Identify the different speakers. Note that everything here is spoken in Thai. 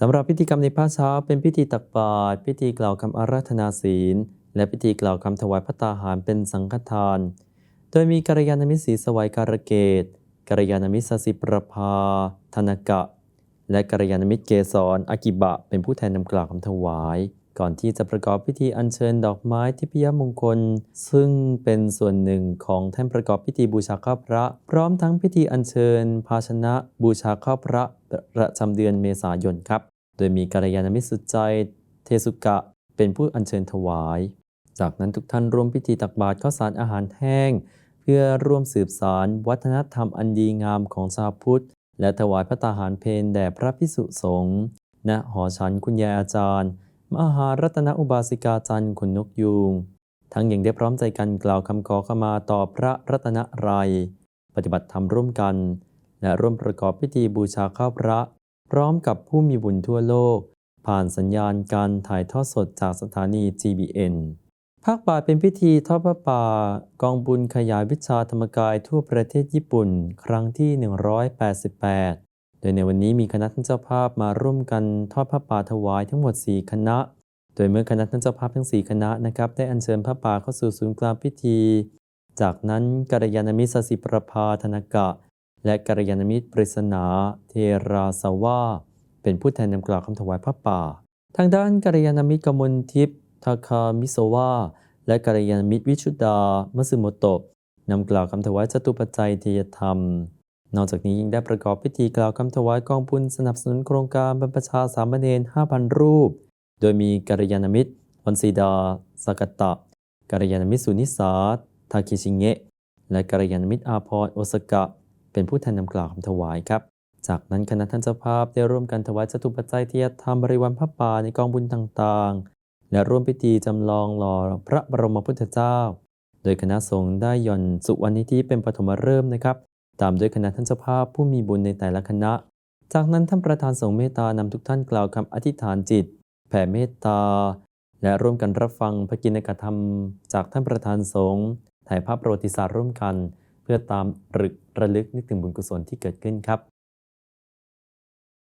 Speaker 1: สำหรับพิธีกรรมในภาคเช้าเป็นพิธีตักบาตรพิธีกล่าวคำอาราธนาศีล และพิธีกล่าวคำถวายพระตาหารเป็นสังฆทาน โดยมีกัลยาณมิตรศรีสวัยการเกตกัลยาณมิตรสสิประภา ธนกะ และกัลยาณมิตรเกษรอากิบะ เป็นผู้แทนนำกล่าวคำถวาย ก่อนที่จะประกอบพิธีอัญเชิญดอกไม้ทิพยมงคล ซึ่งเป็นส่วนหนึ่งของแท่นประกอบพิธีบูชาข้าพระ พร้อมทั้งพิธีอัญเชิญ ภาชนะบูชาข้าพระประจำเดือนเมษายนครับ โดยมีกัลยาณมิตรสุดใจเทสุกะ เป็นผู้อัญเชิญถวาย จากนั้นทุกท่านร่วมพิธีตักบาตรข้าวสารอาหารแห้ง เพื่อร่วมสืบสารวัฒนธรรมอันดีงามของชาวพุทธ และถวายพระตาหารเพลแด่พระพิสุสงฆ์ณหอฉันคุณยายอาจารย์ มหารัตนอุบาสิกาจันทร์ขุนนกยูง ทั้งยังได้พร้อมใจกันกล่าวคำขอขมาต่อพระรัตนรัย ปฏิบัติธรรมร่วมกัน และร่วมประกอบพิธีบูชาข้าวพระ พร้อมกับผู้มีบุญทั่วโลก ผ่านสัญญาณการถ่ายทอดสดจากสถานี GBN ภาคบ่ายเป็นพิธีทอดพระป่ากองบุญขยายวิชาธรรมกายทั่วประเทศญี่ปุ่น ครั้งที่ 188 โดยในวันนี้มีคณะท่านเจ้าภาพมาร่วมกันทอดพระป่าถวายทั้งหมด 4 คณะ โดยเมื่อคณะท่านเจ้าภาพทั้ง 4 คณะนะครับได้อัญเชิญพระป่าเข้าสู่ศูนย์กลางพิธี จากนั้นกัลยาณมิตรสสิประภาธนกะ และกัลยาณมิตรปริศนาเทราสวาเป็นผู้แทนนำกล่าวคำถวายพระป่า ทางด้านกัลยาณมิตรกมลทิพย์ทาคามิโซวาและกัลยาณมิตรวิชุดา มัสึโมโตะนำกล่าวคำถวายจตุปัจจัยเทยธรรม นอกจากนี้ยังได้ประกอบพิธีกล่าวคำถวายกองบุญสนับสนุนโครงการบรรพชาสามเณร5,000 รูป โดยมีกัลยาณมิตรวันซีดาสกตะกัลยาณมิตรสุนิสาทาคิชิเงะ และกัลยาณมิตรอาพรโอสกะ เป็นผู้แทนนำกล่าวคำถวายครับ จากนั้นคณะท่านเจ้าภาพได้ร่วมกันถวายจตุปัจจัยเที่ธรรมบริวารพระป่าในกองบุญต่างๆ และร่วมพิธีจำลองหล่อพระบรมพุทธเจ้า โดยคณะสงฆ์ได้ย่อนสุวรรณิธิเป็นปฐมฤกษ์นะครับ ตามด้วยคณะท่านเจ้าภาพผู้มีบุญในแต่ละคณะ จากนั้นท่านประธานสงฆ์เมตตานำทุกท่านกล่าวคำอธิษฐานจิต แผ่เมตตา และร่วมกันรับฟังพระกินกธรรม จากท่านประธานสงฆ์ถ่ายภาพประวัติศาสตร์ร่วมกัน เพื่อตามรึกระลึกนึกถึงบุญกุศลที่เกิดขึ้นครับ